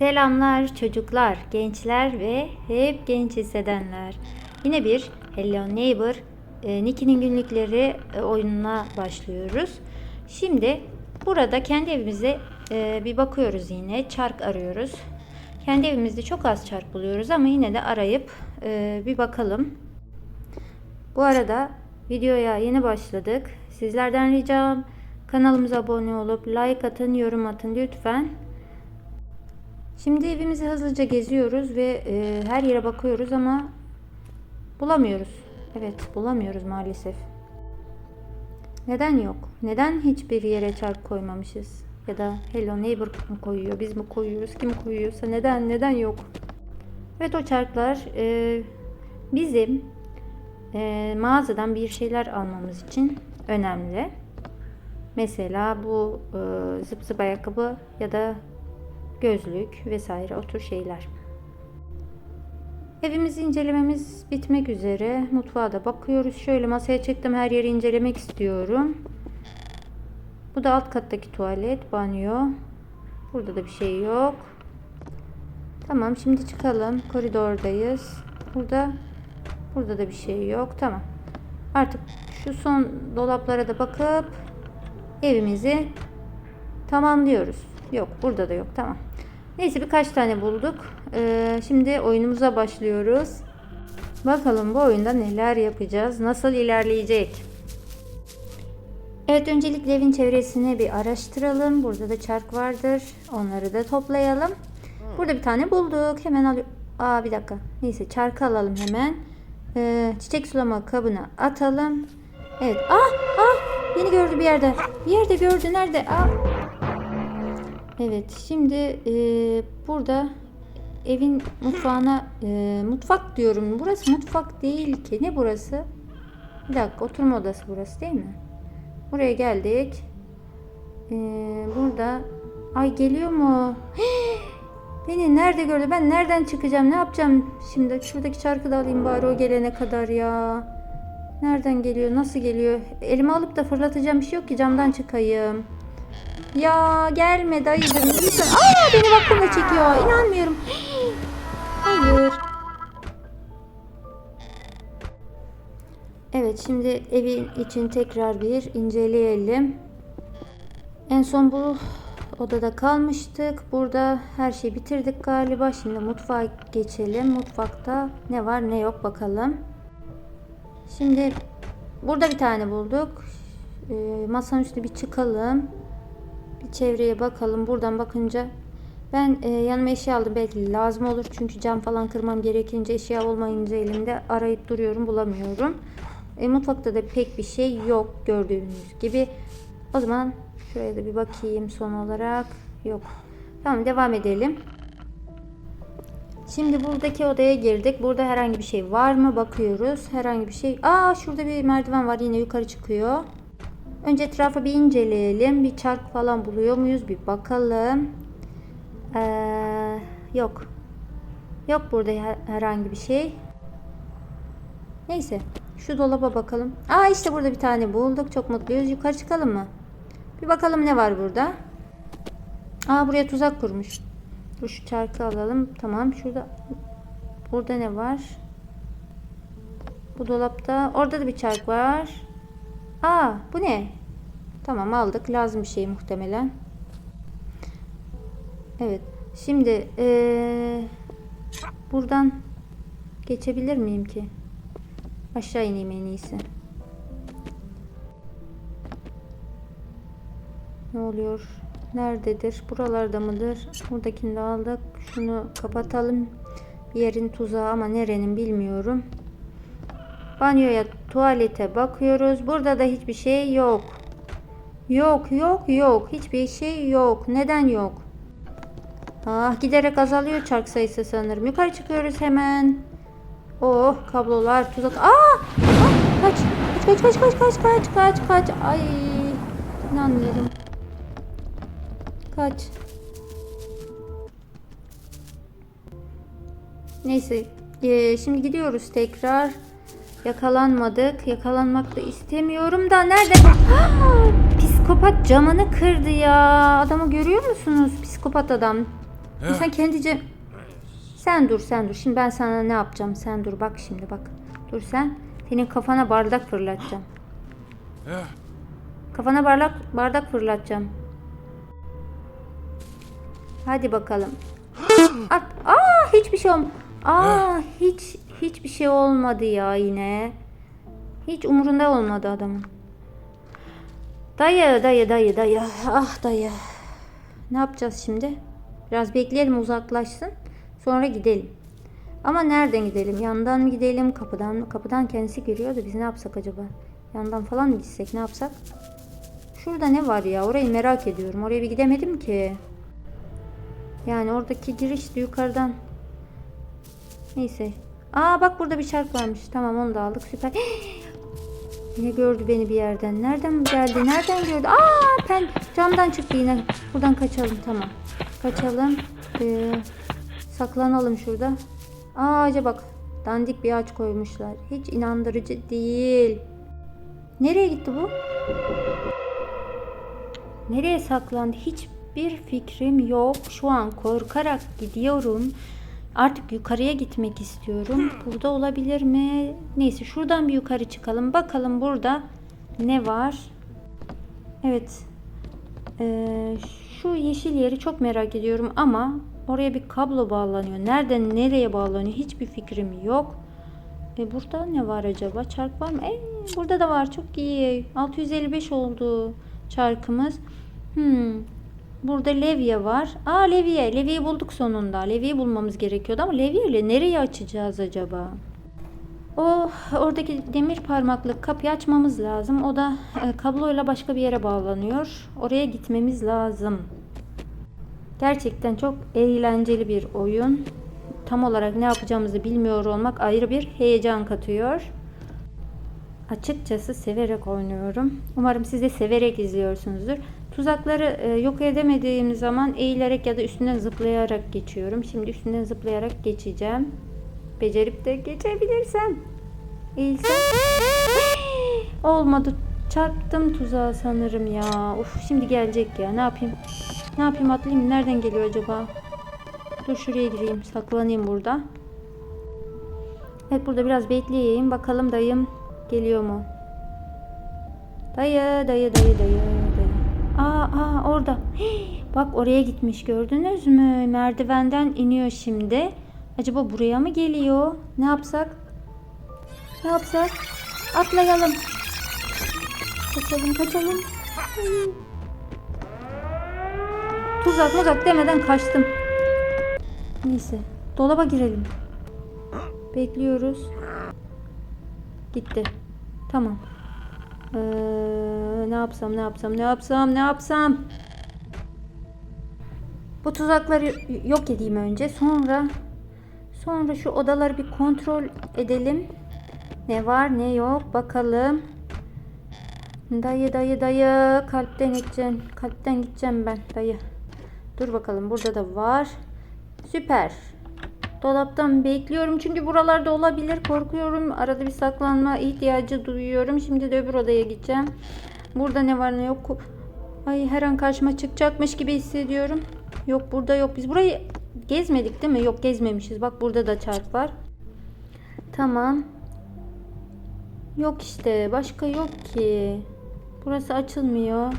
Selamlar çocuklar, gençler ve hep genç hissedenler. Yine bir Hello Neighbor, e, Nicky'nin günlükleri e, oyununa başlıyoruz. Şimdi burada kendi evimize e, bir bakıyoruz yine. Çark arıyoruz. Kendi evimizde çok az çark buluyoruz ama yine de arayıp e, bir bakalım. Bu arada videoya yeni başladık. Sizlerden ricam kanalımıza abone olup like atın, yorum atın lütfen. Şimdi evimizi hızlıca geziyoruz ve e, her yere bakıyoruz ama bulamıyoruz. Evet, bulamıyoruz maalesef. Neden yok? Neden hiçbir yere çark koymamışız? Ya da Hello Neighbor mu koyuyor, biz mi koyuyoruz, kim koyuyorsa neden, neden yok? Evet o çarklar e, bizim e, mağazadan bir şeyler almamız için önemli. Mesela bu e, zıp zıp ayakkabı ya da gözlük vesaire o tür şeyler. Evimizi incelememiz bitmek üzere. Mutfağa da bakıyoruz. Şöyle masaya çıktım. Her yeri incelemek istiyorum. Bu da alt kattaki tuvalet, banyo. Burada da bir şey yok. Tamam, şimdi çıkalım. Koridordayız. Burada burada da bir şey yok. Tamam. Artık şu son dolaplara da bakıp evimizi tamamlıyoruz. Yok, burada da yok. Tamam. Neyse birkaç tane bulduk. Ee, şimdi oyunumuza başlıyoruz. Bakalım bu oyunda neler yapacağız, nasıl ilerleyecek. Evet öncelikle evin çevresini bir araştıralım. Burada da çark vardır. Onları da toplayalım. Burada bir tane bulduk. Hemen al. Aa bir dakika. Neyse çarkı alalım hemen. Ee, çiçek sulama kabına atalım. Evet. Ah ah beni gördü bir yerde. Bir yerde gördü. Nerede? Ah. Evet şimdi e, burada evin mutfağına e, mutfak diyorum. Burası mutfak değil ki. Ne burası? Bir dakika oturma odası burası değil mi? Buraya geldik. E, burada ay geliyor mu? Beni nerede gördü? Ben nereden çıkacağım? Ne yapacağım? Şimdi şuradaki çarkı da alayım bari o gelene kadar ya. Nereden geliyor? Nasıl geliyor? Elime alıp da fırlatacağım bir şey yok ki camdan çıkayım. Ya gelme dayıcım lütfen. Aa beni vakumla çekiyor. İnanmıyorum. Hayır. Evet şimdi evin için tekrar bir inceleyelim. En son bu odada kalmıştık. Burada her şeyi bitirdik galiba. Şimdi mutfağa geçelim. Mutfakta ne var ne yok bakalım. Şimdi burada bir tane bulduk. Ee, masanın üstüne bir çıkalım. Bir çevreye bakalım. Buradan bakınca ben e, yanıma eşya aldım. Belki lazım olur. Çünkü cam falan kırmam gerekince eşya olmayınca elimde arayıp duruyorum. Bulamıyorum. E, mutfakta da pek bir şey yok gördüğünüz gibi. O zaman şuraya da bir bakayım son olarak. Yok. Tamam devam edelim. Şimdi buradaki odaya girdik. Burada herhangi bir şey var mı? Bakıyoruz. Herhangi bir şey. Aa şurada bir merdiven var. Yine yukarı çıkıyor. Önce etrafı bir inceleyelim. Bir çark falan buluyor muyuz? Bir bakalım. Ee, yok. Yok burada her- herhangi bir şey. Neyse. Şu dolaba bakalım. Aa işte burada bir tane bulduk. Çok mutluyuz. Yukarı çıkalım mı? Bir bakalım ne var burada. Aa buraya tuzak kurmuş. Dur şu çarkı alalım. Tamam. Şurada burada ne var? Bu dolapta. Orada da bir çark var. Aa bu ne? Tamam aldık. Lazım bir şey muhtemelen. Evet. Şimdi eee, buradan geçebilir miyim ki? Aşağı ineyim en iyisi. Ne oluyor? Nerededir? Buralarda mıdır? Buradakini de aldık. Şunu kapatalım. Yerin tuzağı ama nerenin bilmiyorum. Banyoya, tuvalete bakıyoruz. Burada da hiçbir şey yok. Yok, yok, yok. Hiçbir şey yok. Neden yok? Ah, giderek azalıyor çark sayısı sanırım. Yukarı çıkıyoruz hemen. Oh, kablolar, tuzak. Aa! Ah, kaç. Kaç, kaç, kaç, kaç, kaç, kaç, kaç. Ay, inanmıyorum. Kaç. Neyse, ee, şimdi gidiyoruz tekrar. Yakalanmadık. Yakalanmak da istemiyorum da nerede? Psikopat camını kırdı ya. Adamı görüyor musunuz? Psikopat adam. Sen kendice... Sen dur sen dur. Şimdi ben sana ne yapacağım? Sen dur bak şimdi bak. Dur sen. Senin kafana bardak fırlatacağım. Kafana bardak bardak fırlatacağım. Hadi bakalım. At. Aa hiçbir şey olm. Aa hiç şey olmadı ya yine. Hiç umurunda olmadı adamın. Dayı dayı dayı dayı. Ah dayı. Ne yapacağız şimdi? Biraz bekleyelim uzaklaşsın. Sonra gidelim. Ama nereden gidelim? Yandan mı gidelim? Kapıdan mı? Kapıdan kendisi giriyor da biz ne yapsak acaba? Yandan falan mı gitsek? Ne yapsak? Şurada ne var ya? Orayı merak ediyorum. Oraya bir gidemedim ki. Yani oradaki giriş de yukarıdan. Neyse. Aa bak burada bir çark varmış. Tamam onu da aldık. Süper. Yine gördü beni bir yerden. Nereden geldi? Nereden gördü? Aa pen camdan çıktı yine. Buradan kaçalım tamam. Kaçalım. Ee, saklanalım şurada. Aa ağaca bak. Dandik bir ağaç koymuşlar. Hiç inandırıcı değil. Nereye gitti bu? Nereye saklandı? Hiçbir fikrim yok. Şu an korkarak gidiyorum. Artık yukarıya gitmek istiyorum. Burada olabilir mi? Neyse şuradan bir yukarı çıkalım. Bakalım burada ne var? Evet. Ee, şu yeşil yeri çok merak ediyorum ama oraya bir kablo bağlanıyor. Nereden nereye bağlanıyor? Hiçbir fikrim yok. E burada ne var acaba? Çark var mı? E, burada da var. Çok iyi. 655 oldu çarkımız. Hmm. Burada levye var. Aa levye. Levyeyi bulduk sonunda. Levyeyi bulmamız gerekiyordu ama levye ile nereye açacağız acaba? O oradaki demir parmaklık kapıyı açmamız lazım. O da e, kabloyla başka bir yere bağlanıyor. Oraya gitmemiz lazım. Gerçekten çok eğlenceli bir oyun. Tam olarak ne yapacağımızı bilmiyor olmak ayrı bir heyecan katıyor. Açıkçası severek oynuyorum. Umarım siz de severek izliyorsunuzdur. Tuzakları e, yok edemediğim zaman eğilerek ya da üstünden zıplayarak geçiyorum. Şimdi üstünden zıplayarak geçeceğim. Becerip de geçebilirsem. Eğilsem. Olmadı. Çarptım tuzağa sanırım ya. Uf şimdi gelecek ya. Ne yapayım? Ne yapayım atlayayım? Nereden geliyor acaba? Dur şuraya gireyim. Saklanayım burada. Evet burada biraz bekleyeyim. Bakalım dayım geliyor mu? Dayı, dayı, dayı, dayı. Aa, aa orada. Hii, bak oraya gitmiş gördünüz mü? Merdivenden iniyor şimdi. Acaba buraya mı geliyor? Ne yapsak? Ne yapsak? Atlayalım. Kaçalım, kaçalım. Hii. Tuzak demeden kaçtım. Neyse. Dolaba girelim. Bekliyoruz. Gitti. Tamam. Ee, ne yapsam ne yapsam ne yapsam ne yapsam. Bu tuzakları yok edeyim önce. Sonra sonra şu odaları bir kontrol edelim. Ne var ne yok bakalım. Dayı dayı dayı kalpten gideceğim. Kalpten gideceğim ben dayı. Dur bakalım burada da var. Süper. Dolaptan bekliyorum çünkü buralarda olabilir. Korkuyorum. Arada bir saklanma ihtiyacı duyuyorum. Şimdi de öbür odaya gideceğim. Burada ne var ne yok. Ay her an karşıma çıkacakmış gibi hissediyorum. Yok burada yok. Biz burayı gezmedik değil mi? Yok gezmemişiz. Bak burada da çark var. Tamam. Yok işte. Başka yok ki. Burası açılmıyor.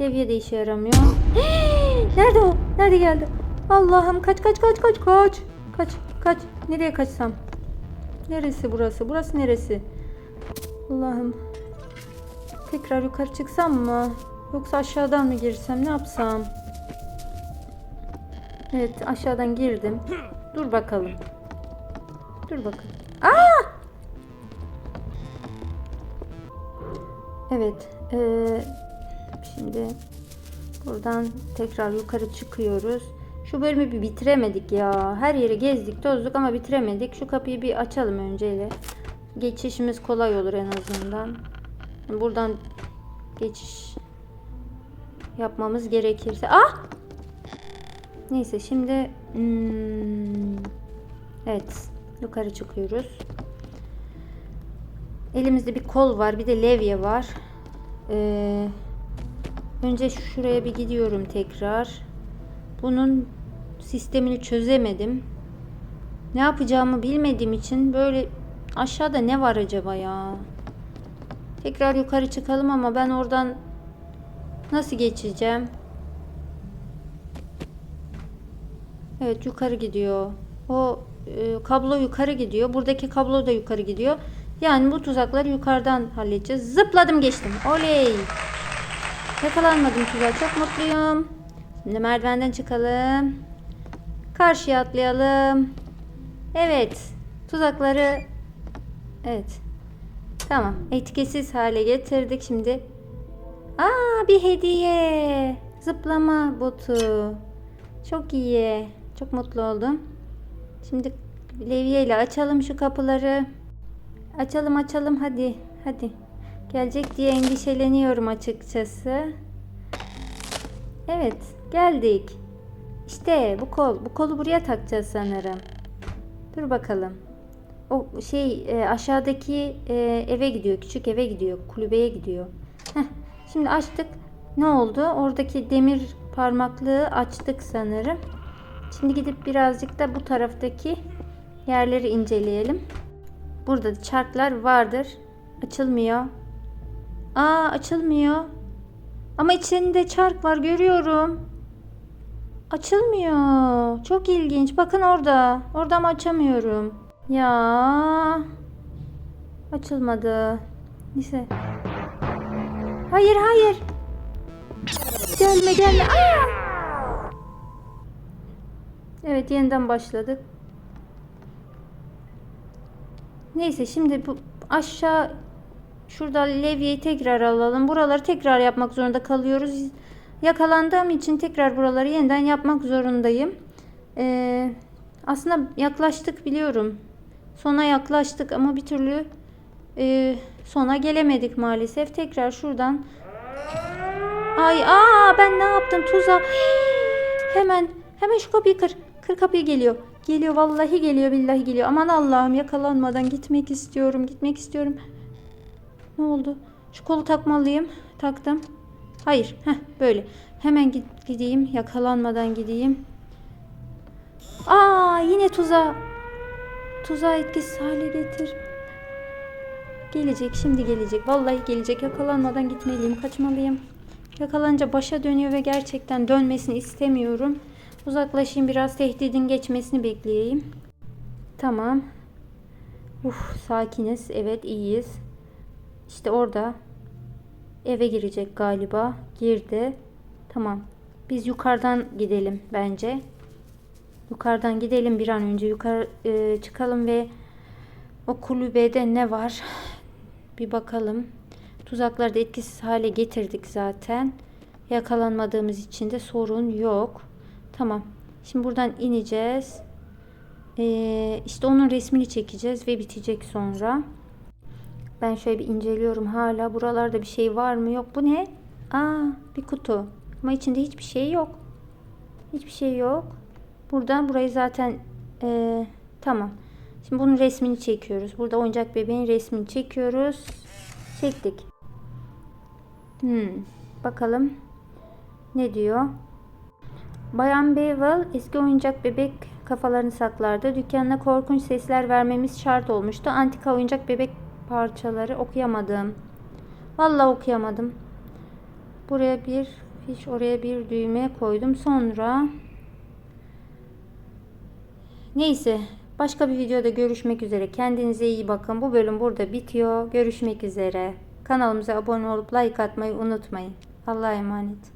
Levye de işe yaramıyor. Nerede o? Nerede geldi? Allah'ım kaç kaç kaç kaç kaç. Kaç kaç. Nereye kaçsam? Neresi burası? Burası neresi? Allah'ım. Tekrar yukarı çıksam mı? Yoksa aşağıdan mı girsem? Ne yapsam? Evet aşağıdan girdim. Dur bakalım. Dur bakalım. Aa! Evet. Ee, şimdi buradan tekrar yukarı çıkıyoruz. Şu bölümü bir bitiremedik ya. Her yeri gezdik, tozduk ama bitiremedik. Şu kapıyı bir açalım önceyle. Geçişimiz kolay olur en azından. Buradan geçiş yapmamız gerekirse. Ah! Neyse şimdi hmm, evet yukarı çıkıyoruz. Elimizde bir kol var, bir de levye var. Ee, önce şuraya bir gidiyorum tekrar. Bunun sistemini çözemedim. Ne yapacağımı bilmediğim için böyle aşağıda ne var acaba ya? Tekrar yukarı çıkalım ama ben oradan nasıl geçeceğim? Evet yukarı gidiyor. O e, kablo yukarı gidiyor. Buradaki kablo da yukarı gidiyor. Yani bu tuzakları yukarıdan halledeceğiz. Zıpladım geçtim. Oley. Yakalanmadım tuzağa. Çok mutluyum. Şimdi merdivenden çıkalım. Karşıya atlayalım. Evet. Tuzakları Evet. Tamam. Etkisiz hale getirdik. Şimdi Aa bir hediye. Zıplama botu. Çok iyi. Çok mutlu oldum. Şimdi levye ile açalım şu kapıları. Açalım açalım hadi. Hadi. Gelecek diye endişeleniyorum açıkçası. Evet, geldik. İşte bu kol. Bu kolu buraya takacağız sanırım. Dur bakalım. O şey e, aşağıdaki e, eve gidiyor. Küçük eve gidiyor. Kulübeye gidiyor. Heh, şimdi açtık. Ne oldu? Oradaki demir parmaklığı açtık sanırım. Şimdi gidip birazcık da bu taraftaki yerleri inceleyelim. Burada da çarklar vardır. Açılmıyor. Aa açılmıyor. Ama içinde çark var görüyorum. Açılmıyor. Çok ilginç. Bakın orada. Orada ama açamıyorum. Ya. Açılmadı. Neyse. Hayır hayır. Gelme gelme. Aa! Evet yeniden başladık. Neyse şimdi bu aşağı şurada levyeyi tekrar alalım. Buraları tekrar yapmak zorunda kalıyoruz. Yakalandığım için tekrar buraları yeniden yapmak zorundayım. Ee, aslında yaklaştık biliyorum. Sona yaklaştık ama bir türlü e, sona gelemedik maalesef. Tekrar şuradan. Ay aa ben ne yaptım tuzak. Hemen hemen şu kapıyı kır. Kır kapıyı geliyor. Geliyor vallahi geliyor billahi geliyor. Aman Allah'ım yakalanmadan gitmek istiyorum. Gitmek istiyorum. Ne oldu? Şu kolu takmalıyım. Taktım. Hayır. Heh, böyle. Hemen gideyim. Yakalanmadan gideyim. Aa yine tuza. Tuzağı etkisiz hale getir. Gelecek şimdi gelecek. Vallahi gelecek. Yakalanmadan gitmeliyim. Kaçmalıyım. Yakalanınca başa dönüyor ve gerçekten dönmesini istemiyorum. Uzaklaşayım biraz tehdidin geçmesini bekleyeyim. Tamam. Uf sakiniz. Evet iyiyiz. İşte orada eve girecek galiba. Girdi. Tamam. Biz yukarıdan gidelim bence. Yukarıdan gidelim bir an önce. Yukarı e, çıkalım ve o kulübede ne var? Bir bakalım. Tuzakları da etkisiz hale getirdik zaten. Yakalanmadığımız için de sorun yok. Tamam. Şimdi buradan ineceğiz. Ee, işte onun resmini çekeceğiz ve bitecek sonra. Ben şöyle bir inceliyorum hala. Buralarda bir şey var mı? Yok. Bu ne? Aa, bir kutu. Ama içinde hiçbir şey yok. Hiçbir şey yok. Buradan burayı zaten ee, tamam. Şimdi bunun resmini çekiyoruz. Burada oyuncak bebeğin resmini çekiyoruz. Çektik. Hmm, bakalım. Ne diyor? Bayan Bevel eski oyuncak bebek kafalarını saklardı. Dükkanına korkunç sesler vermemiz şart olmuştu. Antika oyuncak bebek parçaları okuyamadım. Vallahi okuyamadım. Buraya bir fiş, oraya bir düğme koydum. Sonra neyse başka bir videoda görüşmek üzere. Kendinize iyi bakın. Bu bölüm burada bitiyor. Görüşmek üzere. Kanalımıza abone olup like atmayı unutmayın. Allah'a emanet.